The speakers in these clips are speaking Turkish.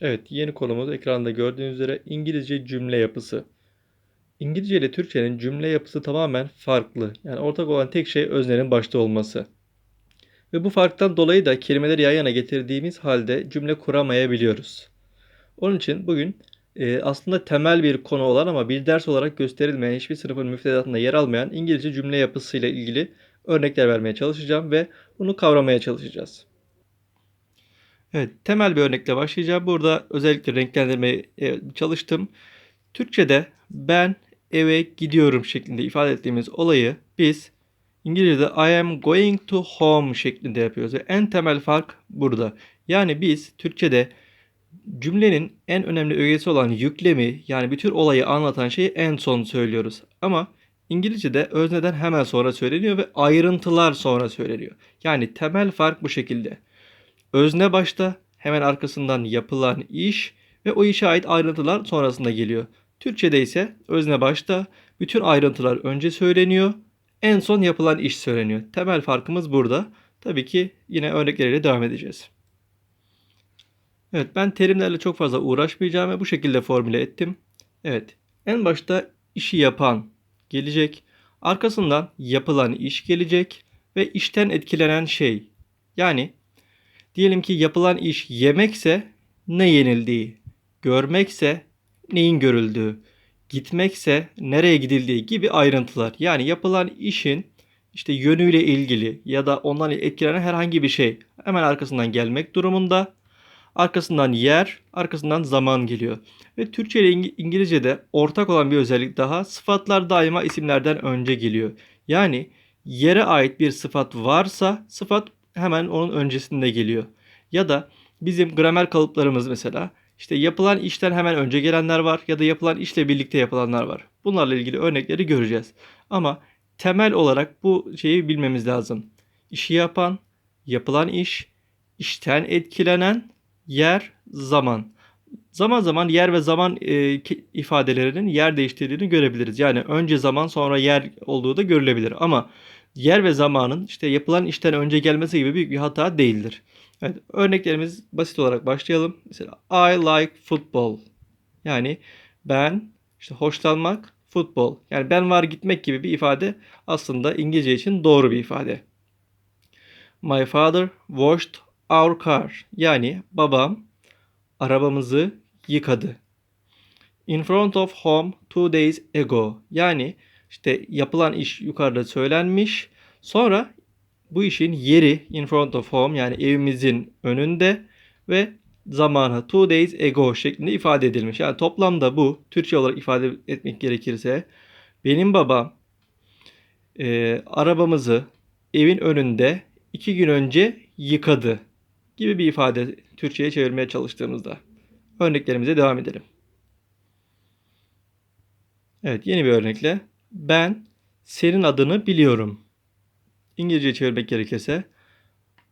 Evet, yeni konumuz ekranda gördüğünüz üzere İngilizce cümle yapısı. İngilizce ile Türkçenin cümle yapısı tamamen farklı. Yani ortak olan tek şey öznenin başta olması. Ve bu farktan dolayı da kelimeleri yan yana getirdiğimiz halde cümle kuramayabiliyoruz. Onun için bugün e, aslında temel bir konu olan ama bir ders olarak gösterilmeyen, hiçbir sınıfın müfredatında yer almayan İngilizce cümle yapısıyla ilgili örnekler vermeye çalışacağım ve bunu kavramaya çalışacağız. Evet, temel bir örnekle başlayacağım. Burada özellikle renklendirmeye çalıştım. Türkçe'de ben eve gidiyorum şeklinde ifade ettiğimiz olayı biz İngilizce'de I am going to home şeklinde yapıyoruz. Ve en temel fark burada. Yani biz Türkçe'de cümlenin en önemli ögesi olan yüklemi yani bütün olayı anlatan şeyi en son söylüyoruz. Ama İngilizce'de özneden hemen sonra söyleniyor ve ayrıntılar sonra söyleniyor. Yani temel fark bu şekilde. Özne başta, hemen arkasından yapılan iş ve o işe ait ayrıntılar sonrasında geliyor. Türkçe'de ise özne başta, bütün ayrıntılar önce söyleniyor, en son yapılan iş söyleniyor. Temel farkımız burada. Tabii ki yine örnekleriyle devam edeceğiz. Evet ben terimlerle çok fazla uğraşmayacağım ve bu şekilde formüle ettim. Evet en başta işi yapan gelecek. Arkasından yapılan iş gelecek ve işten etkilenen şey. Yani Diyelim ki yapılan iş yemekse ne yenildiği, görmekse neyin görüldüğü, gitmekse nereye gidildiği gibi ayrıntılar. Yani yapılan işin işte yönüyle ilgili ya da ondan etkilenen herhangi bir şey hemen arkasından gelmek durumunda. Arkasından yer, arkasından zaman geliyor. Ve Türkçe ile İngilizce'de ortak olan bir özellik daha sıfatlar daima isimlerden önce geliyor. Yani yere ait bir sıfat varsa sıfat hemen onun öncesinde geliyor. Ya da bizim gramer kalıplarımız mesela işte yapılan işten hemen önce gelenler var ya da yapılan işle birlikte yapılanlar var. Bunlarla ilgili örnekleri göreceğiz. Ama temel olarak bu şeyi bilmemiz lazım. İşi yapan, yapılan iş, işten etkilenen, yer, zaman. Zaman zaman yer ve zaman e, ifadelerinin yer değiştirdiğini görebiliriz. Yani önce zaman sonra yer olduğu da görülebilir. Ama yer ve zamanın işte yapılan işten önce gelmesi gibi büyük bir hata değildir. Evet, örneklerimiz basit olarak başlayalım. Mesela I like football. Yani ben işte hoşlanmak futbol. Yani ben var gitmek gibi bir ifade aslında İngilizce için doğru bir ifade. My father washed our car. Yani babam arabamızı yıkadı. In front of home two days ago. Yani işte yapılan iş yukarıda söylenmiş. Sonra bu işin yeri in front of home yani evimizin önünde ve zamanı two days ago şeklinde ifade edilmiş. Yani toplamda bu Türkçe olarak ifade etmek gerekirse benim babam e, arabamızı evin önünde iki gün önce yıkadı gibi bir ifade Türkçe'ye çevirmeye çalıştığımızda. Örneklerimize devam edelim. Evet yeni bir örnekle ben senin adını biliyorum. İngilizce çevirmek gerekirse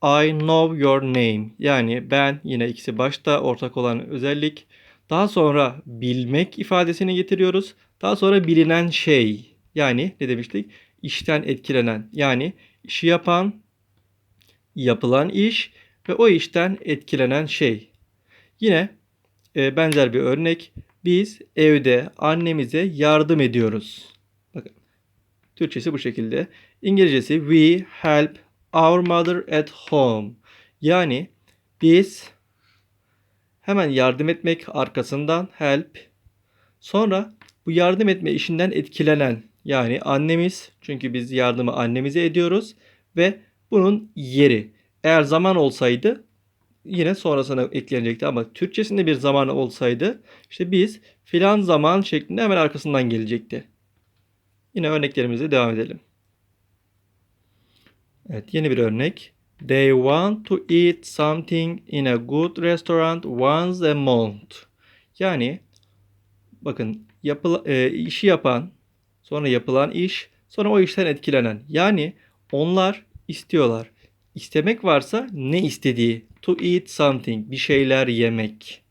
I know your name. Yani ben yine ikisi başta ortak olan özellik. Daha sonra bilmek ifadesini getiriyoruz. Daha sonra bilinen şey. Yani ne demiştik? İşten etkilenen. Yani işi yapan, yapılan iş ve o işten etkilenen şey. Yine e, benzer bir örnek. Biz evde annemize yardım ediyoruz. Türkçesi bu şekilde. İngilizcesi we help our mother at home. Yani biz hemen yardım etmek arkasından help. Sonra bu yardım etme işinden etkilenen yani annemiz çünkü biz yardımı annemize ediyoruz ve bunun yeri. Eğer zaman olsaydı yine sonrasına eklenecekti ama Türkçesinde bir zaman olsaydı işte biz filan zaman şeklinde hemen arkasından gelecekti. Yine örneklerimize devam edelim. Evet yeni bir örnek. They want to eat something in a good restaurant once a month. Yani bakın yapıl e, işi yapan, sonra yapılan iş, sonra o işten etkilenen. Yani onlar istiyorlar. İstemek varsa ne istediği? To eat something, bir şeyler yemek.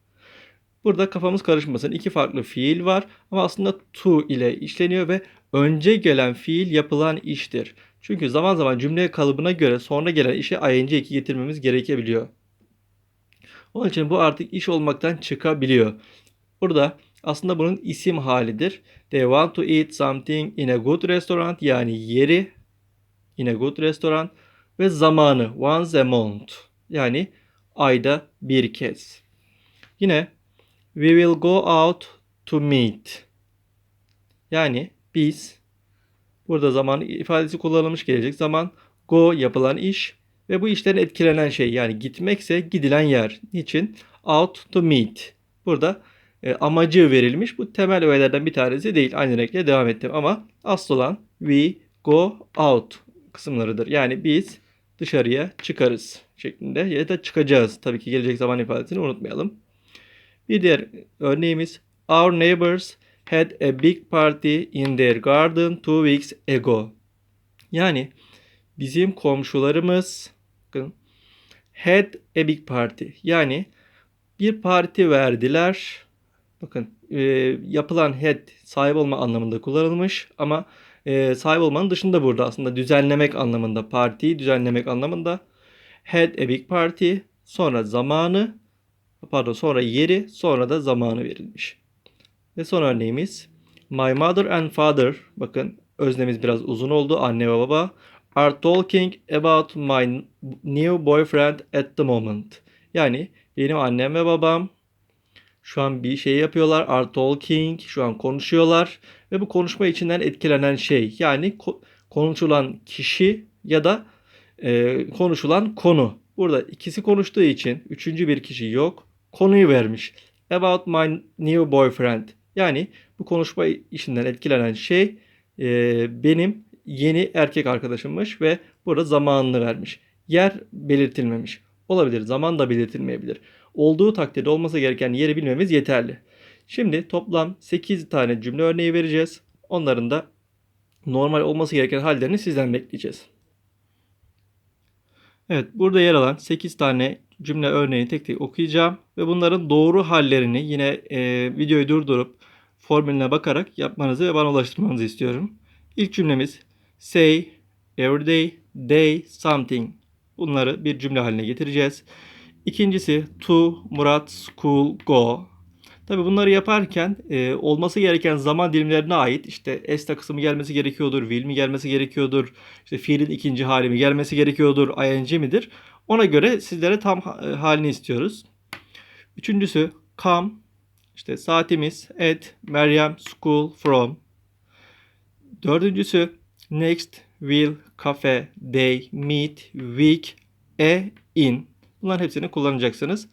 Burada kafamız karışmasın. İki farklı fiil var ama aslında to ile işleniyor ve önce gelen fiil yapılan iştir. Çünkü zaman zaman cümle kalıbına göre sonra gelen işe ing eki getirmemiz gerekebiliyor. Onun için bu artık iş olmaktan çıkabiliyor. Burada aslında bunun isim halidir. They want to eat something in a good restaurant yani yeri in a good restaurant ve zamanı once a month yani ayda bir kez. Yine we will go out to meet yani biz burada zaman ifadesi kullanılmış gelecek zaman go yapılan iş ve bu işten etkilenen şey yani gitmekse gidilen yer. Niçin? Out to meet. Burada e, amacı verilmiş. Bu temel öğelerden bir tanesi değil. Aynı renkle devam ettim ama asıl olan we go out kısımlarıdır. Yani biz dışarıya çıkarız şeklinde ya da çıkacağız. Tabii ki gelecek zaman ifadesini unutmayalım. Bir diğer örneğimiz Our neighbors had a big party in their garden two weeks ago. Yani bizim komşularımız had a big party. Yani bir parti verdiler. Bakın e, yapılan had sahip olma anlamında kullanılmış ama e, sahip olmanın dışında burada aslında düzenlemek anlamında partiyi düzenlemek anlamında had a big party sonra zamanı pardon sonra yeri sonra da zamanı verilmiş. Ve son örneğimiz My mother and father bakın öznemiz biraz uzun oldu anne ve baba are talking about my new boyfriend at the moment. Yani benim annem ve babam şu an bir şey yapıyorlar. Are talking. Şu an konuşuyorlar. Ve bu konuşma içinden etkilenen şey. Yani ko- konuşulan kişi ya da e, konuşulan konu. Burada ikisi konuştuğu için üçüncü bir kişi yok. Konuyu vermiş. About my new boyfriend. Yani bu konuşma işinden etkilenen şey e, benim yeni erkek arkadaşımmış ve burada zamanını vermiş. Yer belirtilmemiş. Olabilir. Zaman da belirtilmeyebilir. Olduğu takdirde olması gereken yeri bilmemiz yeterli. Şimdi toplam 8 tane cümle örneği vereceğiz. Onların da normal olması gereken hallerini sizden bekleyeceğiz. Evet, burada yer alan 8 tane cümle örneğini tek tek okuyacağım ve bunların doğru hallerini yine e, videoyu durdurup formülüne bakarak yapmanızı ve bana ulaştırmanızı istiyorum. İlk cümlemiz say, everyday, day, something. Bunları bir cümle haline getireceğiz. İkincisi to, Murat, school, go. Tabi bunları yaparken e, olması gereken zaman dilimlerine ait işte esta kısmı gelmesi gerekiyordur, will mi gelmesi gerekiyordur, işte fiilin ikinci hali mi gelmesi gerekiyordur, ing midir? Ona göre sizlere tam e, halini istiyoruz. Üçüncüsü come, işte saatimiz at, Meryem, school, from. Dördüncüsü next, will, cafe, day, meet, week, e, in. Bunların hepsini kullanacaksınız.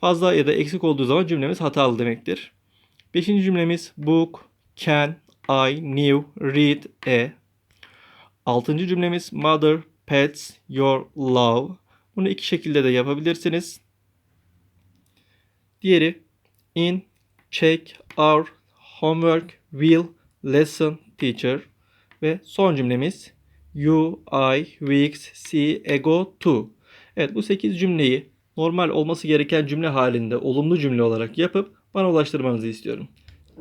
Fazla ya da eksik olduğu zaman cümlemiz hatalı demektir. Beşinci cümlemiz book, can, I, knew, read, e. Altıncı cümlemiz mother, pets, your love. Bunu iki şekilde de yapabilirsiniz. Diğeri in, check, our, homework, will, lesson, teacher. Ve son cümlemiz you, I, weeks, see, ego, to. Evet bu 8 cümleyi normal olması gereken cümle halinde olumlu cümle olarak yapıp bana ulaştırmanızı istiyorum.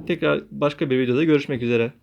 Tekrar başka bir videoda görüşmek üzere.